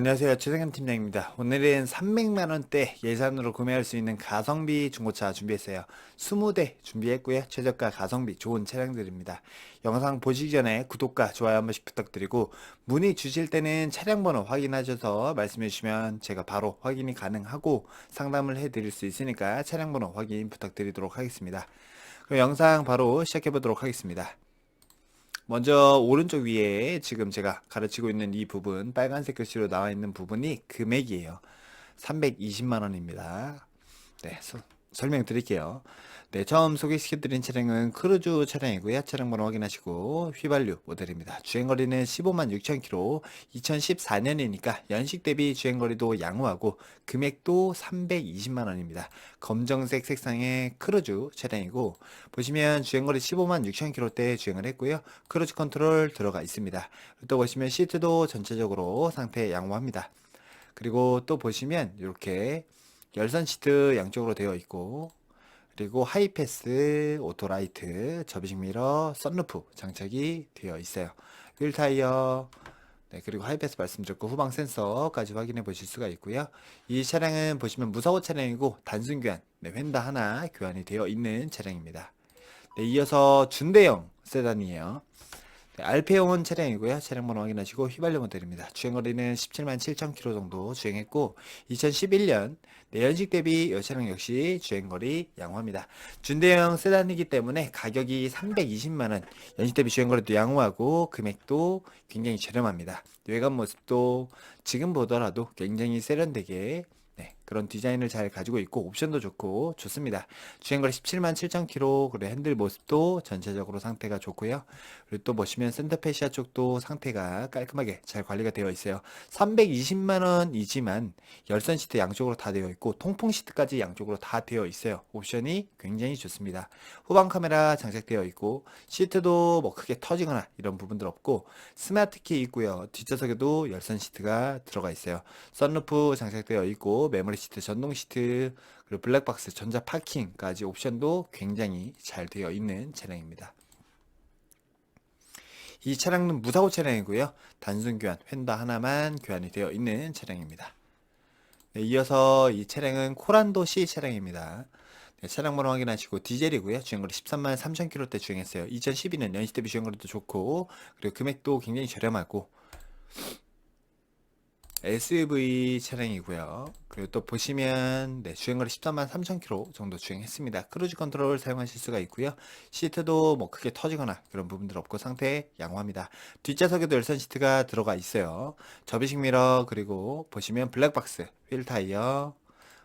안녕하세요. 최승현 팀장입니다. 오늘은 300만원대 예산으로 구매할 수 있는 가성비 중고차 준비했어요. 20대 준비했고요. 최저가 가성비 좋은 차량들입니다. 영상 보시기 전에 구독과 좋아요 한 번씩 부탁드리고 문의 주실 때는 차량 번호 확인하셔서 말씀해 주시면 제가 바로 확인이 가능하고 상담을 해 드릴 수 있으니까 차량 번호 확인 부탁드리도록 하겠습니다. 그럼 영상 바로 시작해 보도록 하겠습니다. 먼저 오른쪽 위에 지금 제가 가르치고 있는 이 부분 빨간색 글씨로 나와 있는 부분이 금액이에요. 320만 원입니다. 네, 서- 설명드릴게요. 네, 처음 소개시켜드린 차량은 크루즈 차량이고요. 차량 번호 확인하시고 휘발유 모델입니다. 주행거리는 15만 6천 킬로, 2014년이니까 연식 대비 주행거리도 양호하고 금액도 320만 원입니다. 검정색 색상의 크루즈 차량이고 보시면 주행거리 15만 6천 킬로대 주행을 했고요. 크루즈 컨트롤 들어가 있습니다. 또 보시면 시트도 전체적으로 상태 양호합니다. 그리고 또 보시면 이렇게 열선 시트 양쪽으로 되어 있고 그리고 하이패스, 오토라이트, 접이식 미러, 썬루프 장착이 되어 있어요. 휠 타이어, 네, 그리고 하이패스 말씀드렸고 후방 센서까지 확인해 보실 수가 있고요. 이 차량은 보시면 무사고 차량이고 단순 교환, 네, 휀다 하나 교환이 되어 있는 차량입니다. 네, 이어서 준대형 세단이에요. 네, 알페온 차량이고요. 차량 번호 확인하시고 휘발유 모델입니다. 주행거리는 17만 7천 킬로 정도 주행했고 2011년 네, 연식 대비 이 차량 역시 주행거리 양호합니다. 준대형 세단이기 때문에 가격이 320만 원, 연식 대비 주행거리도 양호하고 금액도 굉장히 저렴합니다. 외관 모습도 지금 보더라도 굉장히 세련되게 네, 그런 디자인을 잘 가지고 있고 옵션도 좋고 좋습니다. 주행거리 17만 7천 킬로 그리고 핸들 모습도 전체적으로 상태가 좋고요. 그리고 또 보시면 센터페시아 쪽도 상태가 깔끔하게 잘 관리가 되어 있어요. 320만 원이지만 열선 시트 양쪽으로 다 되어 있고 통풍 시트까지 양쪽으로 다 되어 있어요. 옵션이 굉장히 좋습니다. 후방 카메라 장착되어 있고 시트도 뭐 크게 터지거나 이런 부분들 없고 스마트 키 있고요. 뒷좌석에도 열선 시트가 들어가 있어요. 썬루프 장착되어 있고 메모리 시트, 전동 시트, 그리고 블랙박스, 전자 파킹까지 옵션도 굉장히 잘 되어 있는 차량입니다. 이 차량은 무사고 차량이고요. 단순 교환, 휀다 하나만 교환이 되어 있는 차량입니다. 네, 이어서 이 차량은 코란도 C 차량입니다. 네, 차량 번호 확인하시고 디젤이고요. 주행거리 13만 3천 킬로대 주행했어요. 2012년 연식 대비 주행거리도 좋고 그리고 금액도 굉장히 저렴하고 SUV 차량이고요. 그리고 또 보시면 네, 주행거리 13만 3천 킬로 정도 주행했습니다. 크루즈 컨트롤 사용하실 수가 있고요. 시트도 뭐 크게 터지거나 그런 부분들 없고 상태 양호합니다. 뒷좌석에도 열선 시트가 들어가 있어요. 접이식 미러 그리고 보시면 블랙박스, 휠 타이어,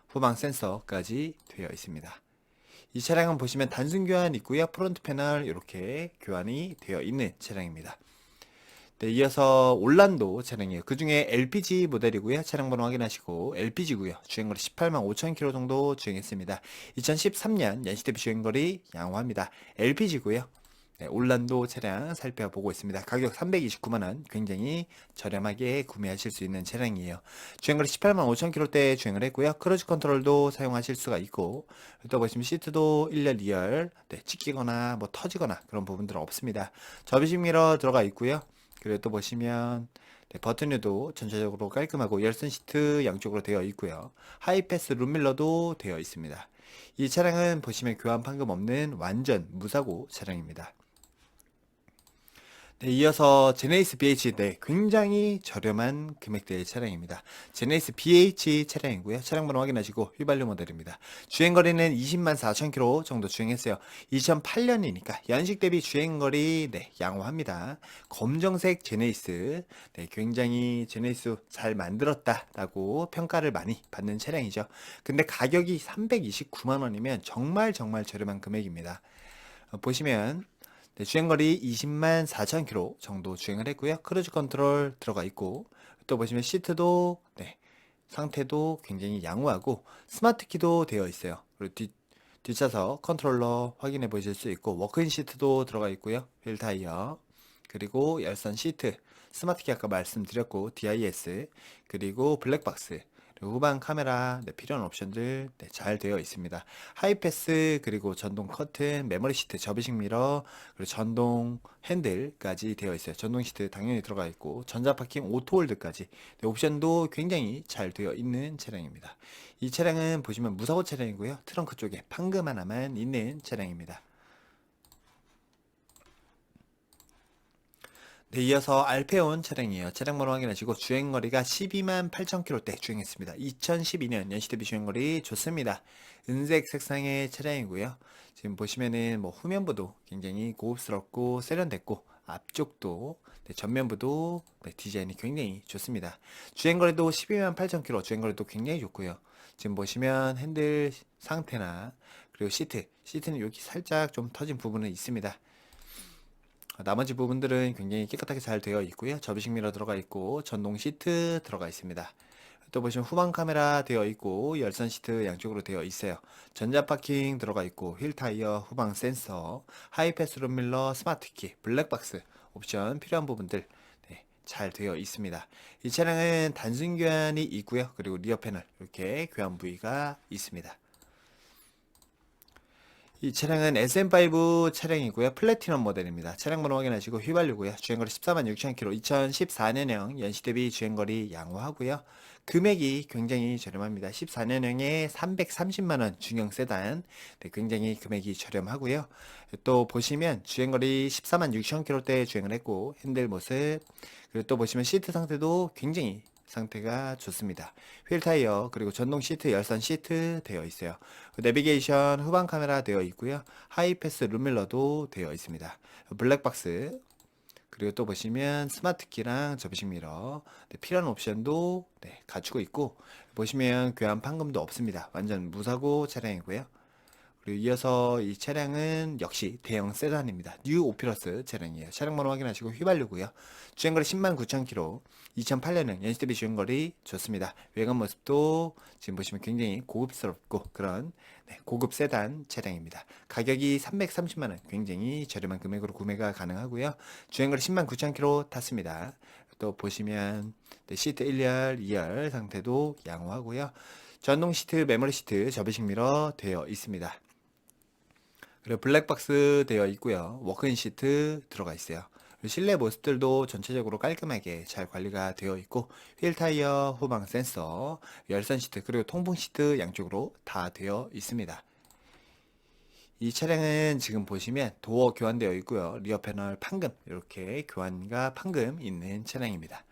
후방 센서까지 되어 있습니다. 이 차량은 보시면 단순 교환 있고요. 프론트 패널 이렇게 교환이 되어 있는 차량입니다. 네, 이어서 올란도 차량이에요. 그 중에 LPG 모델이고요. 차량 번호 확인하시고 LPG고요. 주행거리 18만 5천 킬로 정도 주행했습니다. 2013년 연식 대비 주행거리 양호합니다. LPG고요. 네, 올란도 차량 살펴보고 있습니다. 가격 329만 원, 굉장히 저렴하게 구매하실 수 있는 차량이에요. 주행거리 18만 5천 킬로대 주행을 했고요. 크루즈 컨트롤도 사용하실 수가 있고 또 보시면 시트도 1열, 2열 네, 찍히거나 뭐 터지거나 그런 부분들은 없습니다. 접이식 미러 들어가 있고요. 그리고 또 보시면 네, 버튼에도 전체적으로 깔끔하고 열선 시트 양쪽으로 되어 있고요. 하이패스 룸밀러도 되어 있습니다. 이 차량은 보시면 교환 판금 없는 완전 무사고 차량입니다. 네, 이어서 제네이스 BH 네, 굉장히 저렴한 금액대의 차량입니다. 제네이스 BH 차량이고요. 차량 번호 확인하시고 휘발유 모델입니다. 주행 거리는 20만 4천 킬로 정도 주행했어요. 2008년이니까 연식 대비 주행 거리 네, 양호합니다. 검정색 제네이스 네, 굉장히 제네이스 잘 만들었다라고 평가를 많이 받는 차량이죠. 근데 가격이 329만 원이면 정말 정말 저렴한 금액입니다. 어, 보시면 네, 주행거리 20만 4천 킬로 정도 주행을 했고요. 크루즈 컨트롤 들어가 있고 또 보시면 시트도 네, 상태도 굉장히 양호하고 스마트 키도 되어 있어요. 그리고 뒷 뒷좌석 컨트롤러 확인해 보실 수 있고 워크인 시트도 들어가 있고요. 휠 타이어 그리고 열선 시트 스마트 키 아까 말씀드렸고 DIS 그리고 블랙박스 후방 카메라, 네, 필요한 옵션들 네, 잘 되어 있습니다. 하이패스, 그리고 전동 커튼, 메모리 시트, 접이식 미러, 그리고 전동 핸들까지 되어 있어요. 전동 시트 당연히 들어가 있고, 전자 파킹 오토홀드까지 네, 옵션도 굉장히 잘 되어 있는 차량입니다. 이 차량은 보시면 무사고 차량이고요. 트렁크 쪽에 판금 하나만 있는 차량입니다. 네, 이어서 알페온 차량이에요. 차량 번호 확인하시고 주행거리가 12만 8천 킬로대 주행했습니다. 2012년 연시 대비 주행거리 좋습니다. 은색 색상의 차량이고요. 지금 보시면은 뭐 후면부도 굉장히 고급스럽고 세련됐고 앞쪽도 네, 전면부도 네, 디자인이 굉장히 좋습니다. 주행거리도 12만 8천 킬로 주행거리도 굉장히 좋고요. 지금 보시면 핸들 상태나 그리고 시트 시트는 여기 살짝 좀 터진 부분은 있습니다. 나머지 부분들은 굉장히 깨끗하게 잘 되어 있고요. 접이식 미러 들어가 있고 전동 시트 들어가 있습니다. 또 보시면 후방 카메라 되어 있고 열선 시트 양쪽으로 되어 있어요. 전자 파킹 들어가 있고 휠 타이어, 후방 센서, 하이패스 룸밀러, 스마트 키, 블랙박스 옵션 필요한 부분들 네, 잘 되어 있습니다. 이 차량은 단순 교환이 있고요. 그리고 리어 패널 이렇게 교환 부위가 있습니다. 이 차량은 SM5 차량이고요. 플래티넘 모델입니다. 차량 번호 확인하시고 휘발유고요. 주행거리 14만 6천 킬로 2014년형 연시 대비 주행거리 양호하고요. 금액이 굉장히 저렴합니다. 14년형에 330만 원 중형 세단. 네, 굉장히 금액이 저렴하고요. 또 보시면 주행거리 14만 6천 킬로대 주행을 했고 핸들 모습 그리고 또 보시면 시트 상태도 굉장히 상태가 좋습니다. 휠 타이어 그리고 전동 시트 열선 시트 되어 있어요. 내비게이션 후방 카메라 되어 있고요. 하이패스 룸밀러도 되어 있습니다. 블랙박스 그리고 또 보시면 스마트 키랑 접이식 미러 네, 필요한 옵션도 네, 갖추고 있고 보시면 교환 판금도 없습니다. 완전 무사고 차량이고요. 그리고 이어서 이 차량은 역시 대형 세단입니다. 뉴 오피러스 차량이에요. 차량 번호 확인하시고 휘발유고요. 주행거리 10만 9천 킬로. 2008년은 연시 대비 주행거리 좋습니다. 외관 모습도 지금 보시면 굉장히 고급스럽고 그런 네, 고급 세단 차량입니다. 가격이 330만 원, 굉장히 저렴한 금액으로 구매가 가능하고요. 주행거리 10만 9천 킬로 탔습니다. 또 보시면 네, 시트 1열, 2열 상태도 양호하고요. 전동 시트, 메모리 시트, 접이식 미러 되어 있습니다. 그리고 블랙박스 되어 있고요. 워크인 시트 들어가 있어요. 실내 모습들도 전체적으로 깔끔하게 잘 관리가 되어 있고 휠 타이어, 후방 센서, 열선 시트 그리고 통풍 시트 양쪽으로 다 되어 있습니다. 이 차량은 지금 보시면 도어 교환되어 있고요. 리어 패널 판금 이렇게 교환과 판금 있는 차량입니다.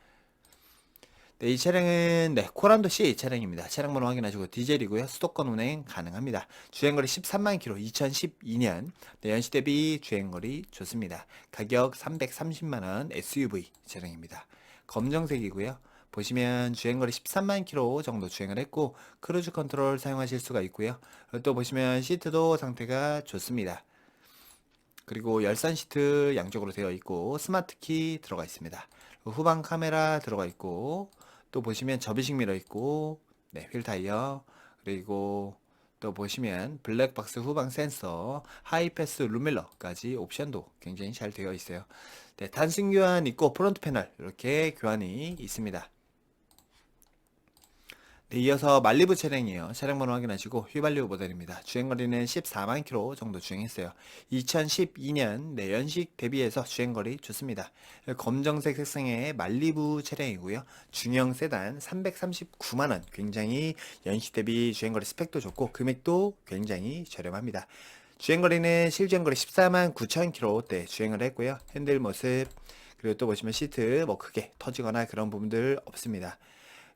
네, 이 차량은 네, 코란도 C 차량입니다. 차량 번호 확인하시고 디젤이고요. 수도권 운행 가능합니다. 주행거리 13만 킬로 2012년 네, 연시 대비 주행거리 좋습니다. 가격 330만 원 SUV 차량입니다. 검정색이고요. 보시면 주행거리 13만 킬로 정도 주행을 했고 크루즈 컨트롤 사용하실 수가 있고요. 또 보시면 시트도 상태가 좋습니다. 그리고 열선 시트 양쪽으로 되어 있고 스마트 키 들어가 있습니다. 후방 카메라 들어가 있고 또 보시면 접이식 미러 있고 네, 휠 타이어 그리고 또 보시면 블랙박스 후방 센서, 하이패스 룸밀러까지 옵션도 굉장히 잘 되어 있어요. 네, 단순 교환 있고 프론트 패널 이렇게 교환이 있습니다. 네, 이어서 말리부 차량이에요. 차량 번호 확인하시고 휘발유 모델입니다. 주행거리는 14만 킬로 정도 주행했어요. 2012년 네, 연식 대비해서 주행거리 좋습니다. 검정색 색상의 말리부 차량이고요. 중형 세단 339만 원. 굉장히 연식 대비 주행거리 스펙도 좋고 금액도 굉장히 저렴합니다. 주행거리는 실주행거리 14만 9천 킬로대 주행을 했고요. 핸들 모습 그리고 또 보시면 시트 뭐 크게 터지거나 그런 부분들 없습니다.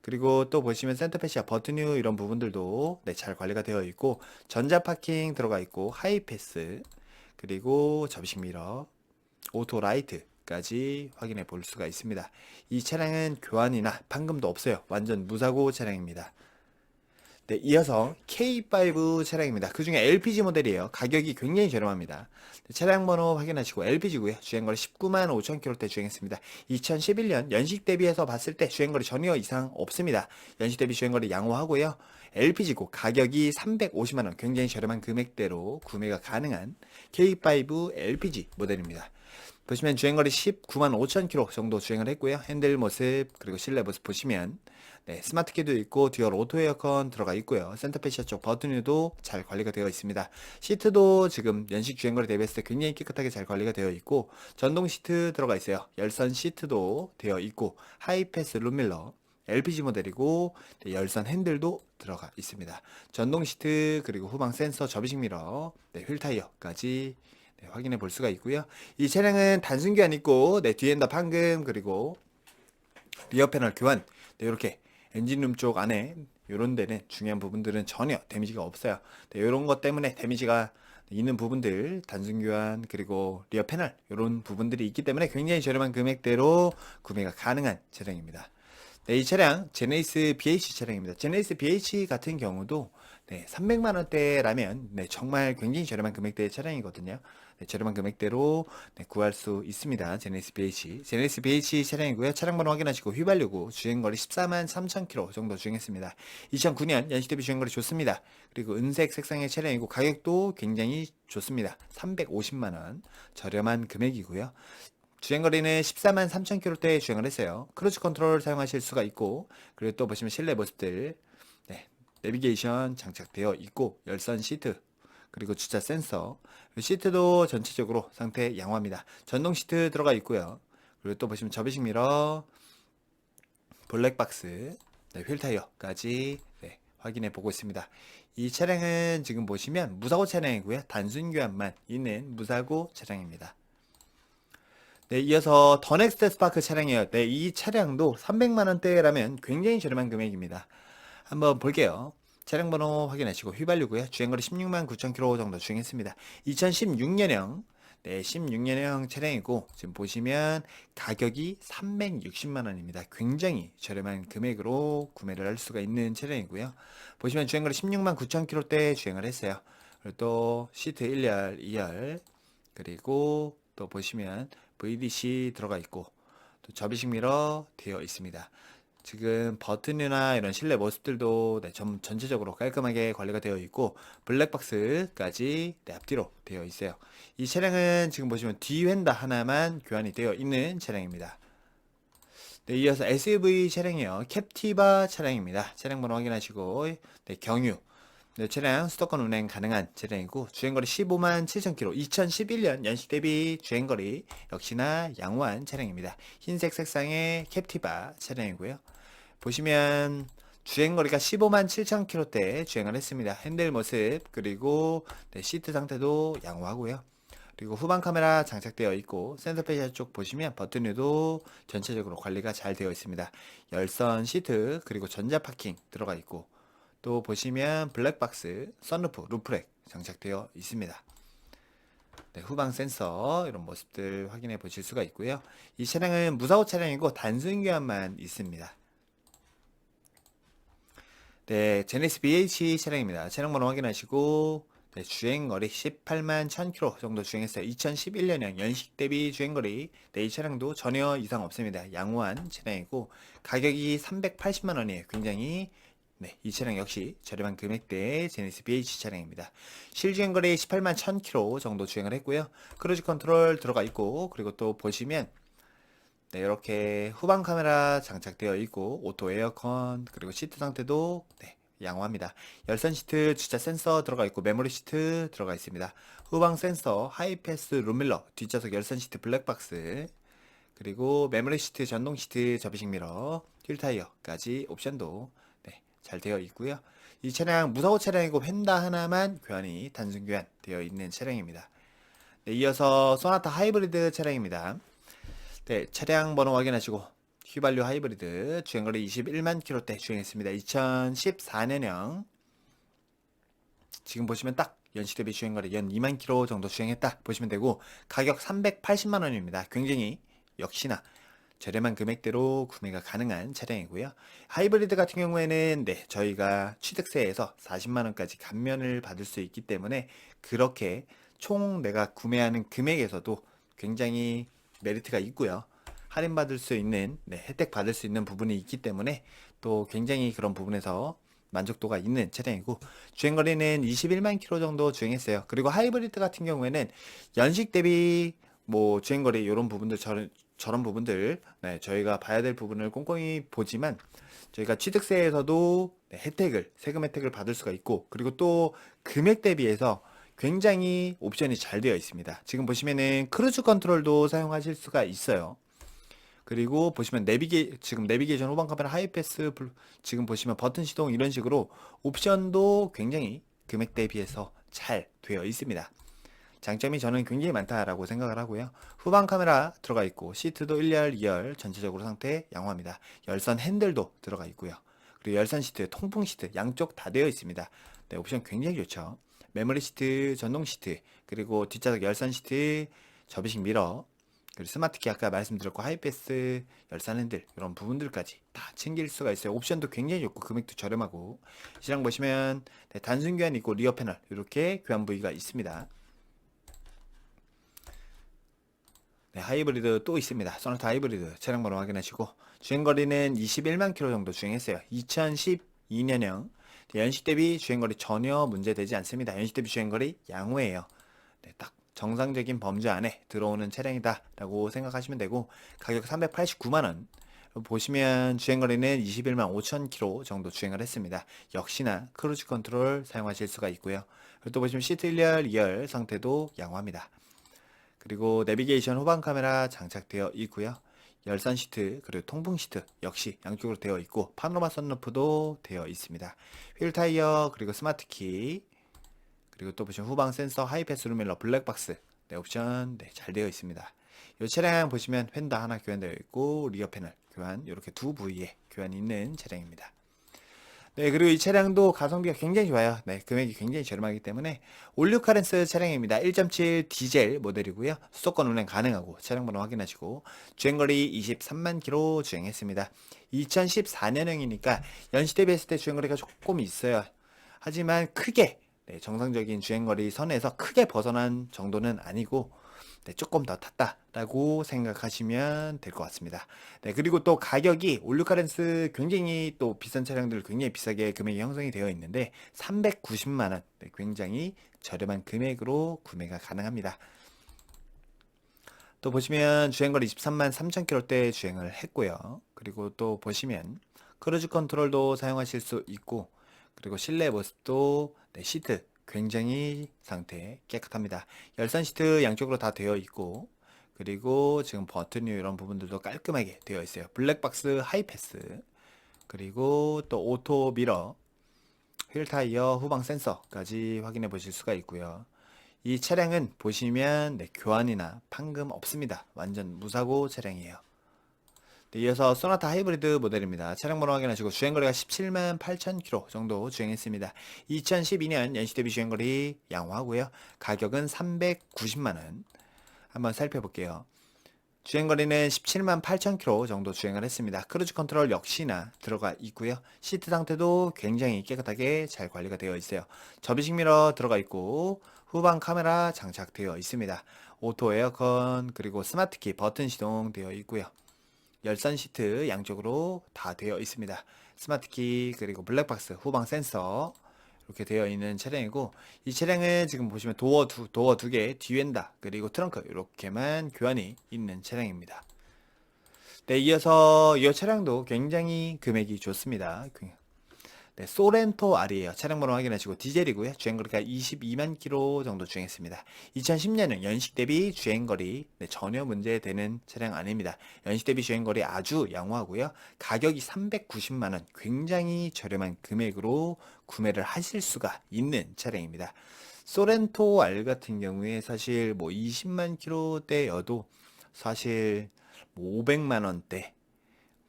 그리고 또 보시면 센터패시아 버튼유 이런 부분들도 네, 잘 관리가 되어 있고 전자 파킹 들어가 있고 하이패스 그리고 접이식 미러 오토 라이트 까지 확인해 볼 수가 있습니다. 이 차량은 교환이나 판금도 없어요. 완전 무사고 차량입니다. 네, 이어서 K5 차량입니다. 그 중에 LPG 모델이에요. 가격이 굉장히 저렴합니다. 네, 차량 번호 확인하시고 LPG고요. 주행거리 19만 5천 킬로대 주행했습니다. 2011년 연식 대비해서 봤을 때 주행거리 전혀 이상 없습니다. 연식 대비 주행거리 양호하고요. LPG고 가격이 350만 원 굉장히 저렴한 금액대로 구매가 가능한 K5 LPG 모델입니다. 보시면 주행거리 19만 5천 킬로 정도 주행을 했고요. 핸들 모습 그리고 실내 모습 보시면 네, 스마트 키도 있고 듀얼 오토 에어컨 들어가 있고요. 센터페시아 쪽 버튼도 잘 관리가 되어 있습니다. 시트도 지금 연식 주행거리 대비했을 때 굉장히 깨끗하게 잘 관리가 되어 있고 전동 시트 들어가 있어요. 열선 시트도 되어 있고 하이패스 룸밀러 LPG 모델이고 네, 열선 핸들도 들어가 있습니다. 전동 시트 그리고 후방 센서 접이식 미러 네, 휠 타이어까지 네, 확인해 볼 수가 있고요. 이 차량은 단순 교환 있고 네, 뒤엔더 판금 그리고 리어 패널 교환 네, 이렇게 엔진룸 쪽 안에 이런 데는 중요한 부분들은 전혀 데미지가 없어요. 네, 이런 것 때문에 데미지가 있는 부분들 단순 교환 그리고 리어 패널 이런 부분들이 있기 때문에 굉장히 저렴한 금액대로 구매가 가능한 차량입니다. 네, 이 차량 제네이스 BH 차량입니다. 제네이스 BH 같은 경우도 네, 300만 원대라면 네, 정말 굉장히 저렴한 금액대의 차량이거든요. 네, 저렴한 금액대로 네, 구할 수 있습니다. 제네시스 BH. 제네시스 BH 차량이고요. 차량 번호 확인하시고 휘발유고 주행거리 14만 3천 킬로 정도 주행했습니다. 2009년 연식 대비 주행거리 좋습니다. 그리고 은색 색상의 차량이고 가격도 굉장히 좋습니다. 350만 원 저렴한 금액이고요. 주행거리는 14만 3천 킬로대 주행을 했어요. 크루즈 컨트롤 사용하실 수가 있고 그리고 또 보시면 실내 모습들 네, 내비게이션 장착되어 있고 열선 시트 그리고 주차 센서 시트도 전체적으로 상태 양호합니다. 전동 시트 들어가 있고요. 그리고 또 보시면 접이식 미러 블랙박스 네, 휠 타이어까지 네, 확인해 보고 있습니다. 이 차량은 지금 보시면 무사고 차량이고요. 단순 교환만 있는 무사고 차량입니다. 네, 이어서 더 넥스트 스파크 차량이에요. 네, 이 차량도 300만 원대라면 굉장히 저렴한 금액입니다. 한번 볼게요. 차량 번호 확인하시고 휘발유고요. 주행거리 16만 9천 킬로 정도 주행했습니다. 2016년형 네, 16년형 차량이고 지금 보시면 가격이 360만 원입니다. 굉장히 저렴한 금액으로 구매를 할 수가 있는 차량이고요. 보시면 주행거리 16만 9천 킬로대 주행을 했어요. 그리고 또 시트 1열, 2열 그리고 또 보시면 VDC 들어가 있고 또 접이식 미러 되어 있습니다. 지금 버튼이나 이런 실내 모습들도 네, 전, 전체적으로 깔끔하게 관리가 되어 있고 블랙박스까지 네, 앞뒤로 되어 있어요. 이 차량은 지금 보시면 뒤 휀다 하나만 교환이 되어 있는 차량입니다. 네, 이어서 SUV 차량이요. 캡티바 차량입니다. 차량 번호 확인하시고 네, 경유 네, 차량 수도권 운행 가능한 차량이고 주행거리 15만 7천 킬로 2011년 연식 대비 주행거리 역시나 양호한 차량입니다. 흰색 색상의 캡티바 차량이고요. 보시면 주행거리가 15만 7천 킬로대 주행을 했습니다. 핸들 모습 그리고 네, 시트 상태도 양호하고요. 그리고 후방 카메라 장착되어 있고 센터페시아 쪽 보시면 버튼에도 전체적으로 관리가 잘 되어 있습니다. 열선 시트 그리고 전자 파킹 들어가 있고 또 보시면 블랙박스, 선루프, 루프렉 장착되어 있습니다. 네, 후방 센서 이런 모습들 확인해 보실 수가 있고요. 이 차량은 무사고 차량이고 단순 교환만 있습니다. 네, 제네시스 BH 차량입니다. 차량 번호 확인하시고 네, 주행거리 18만 1000km 정도 주행했어요. 2011년형 연식 대비 주행거리 네, 이 차량도 전혀 이상 없습니다. 양호한 차량이고 가격이 380만 원이에요. 굉장히 네, 이 차량 역시 저렴한 금액대의 제네시스 BH 차량입니다. 실주행 거리 18만 1000km 정도 주행을 했고요. 크루즈 컨트롤 들어가 있고 그리고 또 보시면 네, 이렇게 후방 카메라 장착되어 있고 오토 에어컨 그리고 시트 상태도 네, 양호합니다. 열선 시트 주차 센서 들어가 있고 메모리 시트 들어가 있습니다. 후방 센서 하이패스 룸밀러 뒷좌석 열선 시트 블랙박스 그리고 메모리 시트 전동 시트 접이식 미러 휠 타이어까지 옵션도 네, 잘 되어 있고요. 이 차량 무사고 차량이고 휀다 하나만 교환이 단순 교환 되어 있는 차량입니다. 네, 이어서 소나타 하이브리드 차량입니다. 네, 차량 번호 확인하시고 휘발유 하이브리드 주행거리 21만 킬로대 주행했습니다. 2014년형 지금 보시면 딱 연식 대비 주행거리 연 2만 킬로 정도 주행했다 보시면 되고 가격 380만 원입니다. 굉장히 역시나 저렴한 금액대로 구매가 가능한 차량이고요. 하이브리드 같은 경우에는 네, 저희가 취득세에서 40만 원까지 감면을 받을 수 있기 때문에 그렇게 총 내가 구매하는 금액에서도 굉장히 메리트가 있고요. 할인받을 수 있는, 네, 혜택 받을 수 있는 부분이 있기 때문에 또 굉장히 그런 부분에서 만족도가 있는 차량이고 주행거리는 21만 킬로 정도 주행했어요. 그리고 하이브리드 같은 경우에는 연식 대비 뭐 주행거리 이런 부분들 저런 저런 부분들 네, 저희가 봐야 될 부분을 꼼꼼히 보지만 저희가 취득세에서도 네, 혜택을 세금 혜택을 받을 수가 있고 그리고 또 금액 대비해서 굉장히 옵션이 잘 되어 있습니다. 지금 보시면은 크루즈 컨트롤도 사용하실 수가 있어요. 그리고 보시면 내비게 지금 내비게이션 후방 카메라 하이패스 블- 지금 보시면 버튼 시동 이런 식으로 옵션도 굉장히 금액 대비해서 잘 되어 있습니다. 장점이 저는 굉장히 많다라고 생각을 하고요. 후방 카메라 들어가 있고 시트도 1열, 2열 전체적으로 상태 양호합니다. 열선 핸들도 들어가 있고요. 그리고 열선 시트, 통풍 시트 양쪽 다 되어 있습니다. 네, 옵션 굉장히 좋죠. 메모리 시트, 전동 시트, 그리고 뒷좌석 열선 시트, 접이식 미러, 그리고 스마트 키 아까 말씀드렸고 하이패스, 열선 핸들 이런 부분들까지 다 챙길 수가 있어요. 옵션도 굉장히 좋고 금액도 저렴하고 시장 보시면 네, 단순 교환 있고 리어 패널 이렇게 교환 부위가 있습니다. 네, 하이브리드 또 있습니다. 소나타 하이브리드 차량 번호 확인하시고 주행거리는 21만 킬로 정도 주행했어요. 2012년형 연식 대비 주행거리 전혀 문제되지 않습니다. 연식 대비 주행거리 양호해요. 네, 딱 정상적인 범주 안에 들어오는 차량이다라고 생각하시면 되고 가격 389만 원. 보시면 주행거리는 21만 5천 킬로 정도 주행을 했습니다. 역시나 크루즈 컨트롤 사용하실 수가 있고요. 그리고 또 보시면 시트 1열, 2열 상태도 양호합니다. 그리고 내비게이션 후방 카메라 장착되어 있고요. 열선 시트 그리고 통풍 시트 역시 양쪽으로 되어 있고 파노라마 선루프도 되어 있습니다. 휠 타이어 그리고 스마트 키 그리고 또 보시면 후방 센서 하이패스 루밀러 블랙박스 네, 옵션 네, 잘 되어 있습니다. 이 차량 보시면 휀다 하나 교환되어 있고 리어 패널 교환 이렇게 두 부위에 교환이 있는 차량입니다. 네, 그리고 이 차량도 가성비가 굉장히 좋아요. 네, 금액이 굉장히 저렴하기 때문에 올류 카렌스 차량입니다. 1.7 디젤 모델이고요. 수도권 운행 가능하고 차량 번호 확인하시고 주행거리 23만 킬로 주행했습니다. 2014년형이니까 연시 대비했을 때 주행거리가 조금 있어요. 하지만 크게 네, 정상적인 주행거리 선에서 크게 벗어난 정도는 아니고 네, 조금 더 탔다라고 생각하시면 될 것 같습니다. 네, 그리고 또 가격이 올류카렌스 굉장히 또 비싼 차량들 굉장히 비싸게 금액이 형성이 되어 있는데 390만 원, 네, 굉장히 저렴한 금액으로 구매가 가능합니다. 또 보시면 주행거리 23만 3천 킬로대 주행을 했고요. 그리고 또 보시면 크루즈 컨트롤도 사용하실 수 있고 그리고 실내 모습도 네, 시트 굉장히 상태 깨끗합니다. 열선 시트 양쪽으로 다 되어 있고 그리고 지금 버튼류 이런 부분들도 깔끔하게 되어 있어요. 블랙박스 하이패스 그리고 또 오토 미러 휠 타이어 후방 센서까지 확인해 보실 수가 있고요. 이 차량은 보시면 네, 교환이나 판금 없습니다. 완전 무사고 차량이에요. 네, 이어서 소나타 하이브리드 모델입니다. 차량 번호 확인하시고 주행거리가 17만 8천 킬로 정도 주행했습니다. 2012년 연시 대비 주행거리 양호하고요. 가격은 390만 원. 한번 살펴볼게요. 주행거리는 17만 8천 킬로 정도 주행을 했습니다. 크루즈 컨트롤 역시나 들어가 있고요. 시트 상태도 굉장히 깨끗하게 잘 관리가 되어 있어요. 접이식 미러 들어가 있고 후방 카메라 장착되어 있습니다. 오토 에어컨 그리고 스마트키 버튼 시동 되어 있고요. 열선 시트 양쪽으로 다 되어 있습니다. 스마트키 그리고 블랙박스 후방 센서 이렇게 되어 있는 차량이고 이 차량은 지금 보시면 도어 두 도어 두 개 뒤엔다 그리고 트렁크 이렇게만 교환이 있는 차량입니다. 네, 이어서 이 차량도 굉장히 금액이 좋습니다. 네, 소렌토 R이에요. 차량 번호 확인하시고 디젤이고요. 주행거리가 22만 킬로 정도 주행했습니다. 2010년은 연식 대비 주행거리 네, 전혀 문제되는 차량 아닙니다. 연식 대비 주행거리 아주 양호하고요. 가격이 390만 원, 굉장히 저렴한 금액으로 구매를 하실 수가 있는 차량입니다. 소렌토 R 같은 경우에 사실 뭐 20만 킬로대여도 사실 뭐 500만 원대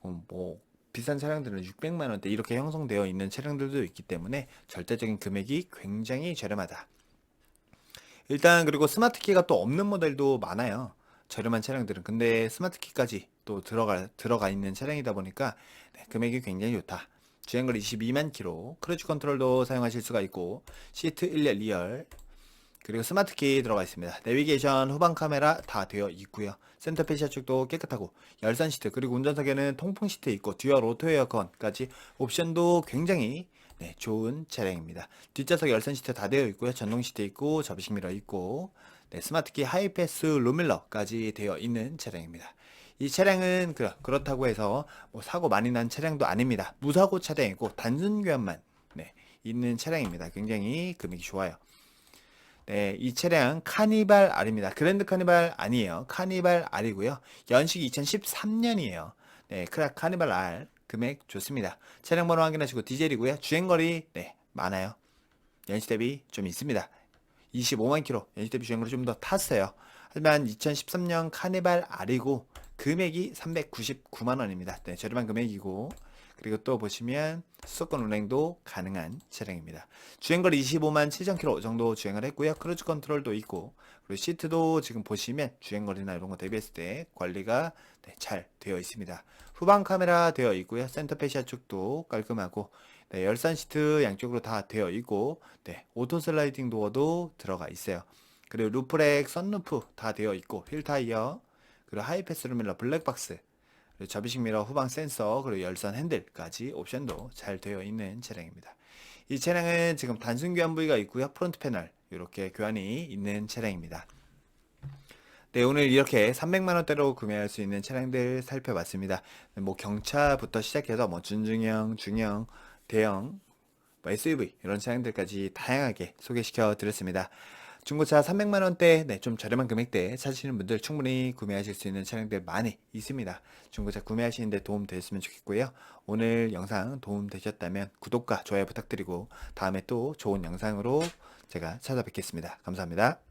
어, 뭐 비싼 차량들은 600만 원대 이렇게 형성되어 있는 차량들도 있기 때문에 절대적인 금액이 굉장히 저렴하다. 일단 그리고 스마트키가 또 없는 모델도 많아요. 저렴한 차량들은 근데 스마트키까지 또 들어가 들어가 있는 차량이다 보니까 네, 금액이 굉장히 좋다. 주행거리 22만 킬로, 크루즈 컨트롤도 사용하실 수가 있고 시트 1열, 2열 그리고 스마트 키 들어가 있습니다. 내비게이션 후방 카메라 다 되어 있고요. 센터 페시아 쪽도 깨끗하고 열선 시트 그리고 운전석에는 통풍 시트 있고 듀얼 오토 에어컨까지 옵션도 굉장히 네, 좋은 차량입니다. 뒷좌석 열선 시트 다 되어 있고요. 전동 시트 있고 접이식 미러 있고 네, 스마트키 하이패스 룸밀러까지 되어 있는 차량입니다. 이 차량은 그, 그렇다고 해서 뭐 사고 많이 난 차량도 아닙니다. 무사고 차량이고 단순 교환만 네, 있는 차량입니다. 굉장히 금액이 좋아요. 네, 이 차량 카니발 R입니다. 그랜드 카니발 아니에요. 카니발 R이고요. 연식 2013년이에요. 네, 크라 카니발 R 금액 좋습니다. 차량 번호 확인하시고 디젤이고요. 주행거리 네, 많아요. 연식 대비 좀 있습니다. 25만 킬로 연식 대비 주행거리 좀 더 탔어요. 하지만 2013년 카니발 R이고 금액이 399만 원입니다. 네, 저렴한 금액이고 그리고 또 보시면 수도권 운행도 가능한 차량입니다. 주행거리 25만 7천 킬로 정도 주행을 했고요. 크루즈 컨트롤도 있고 그리고 시트도 지금 보시면 주행거리나 이런 거 대비했을 때 관리가 네, 잘 되어 있습니다. 후방 카메라 되어 있고요. 센터 페시아 쪽도 깔끔하고 네, 열선 시트 양쪽으로 다 되어 있고 네, 오토 슬라이딩 도어도 들어가 있어요. 그리고 루프렉, 선루프 다 되어 있고 휠 타이어 그리고 하이패스 루밀러 블랙박스 접이식 미러 후방 센서 그리고 열선 핸들까지 옵션도 잘 되어 있는 차량입니다. 이 차량은 지금 단순 교환 부위가 있고요. 프론트 패널 이렇게 교환이 있는 차량입니다. 네, 오늘 이렇게 300만 원대로 구매할 수 있는 차량들 살펴봤습니다. 뭐 경차부터 시작해서 뭐 준중형, 중형, 대형, 뭐 SUV 이런 차량들까지 다양하게 소개시켜 드렸습니다. 중고차 300만 원대, 네, 좀 저렴한 금액대에 찾으시는 분들 충분히 구매하실 수 있는 차량들 많이 있습니다. 중고차 구매하시는데 도움 되셨으면 좋겠고요. 오늘 영상 도움 되셨다면 구독과 좋아요 부탁드리고 다음에 또 좋은 영상으로 제가 찾아뵙겠습니다. 감사합니다.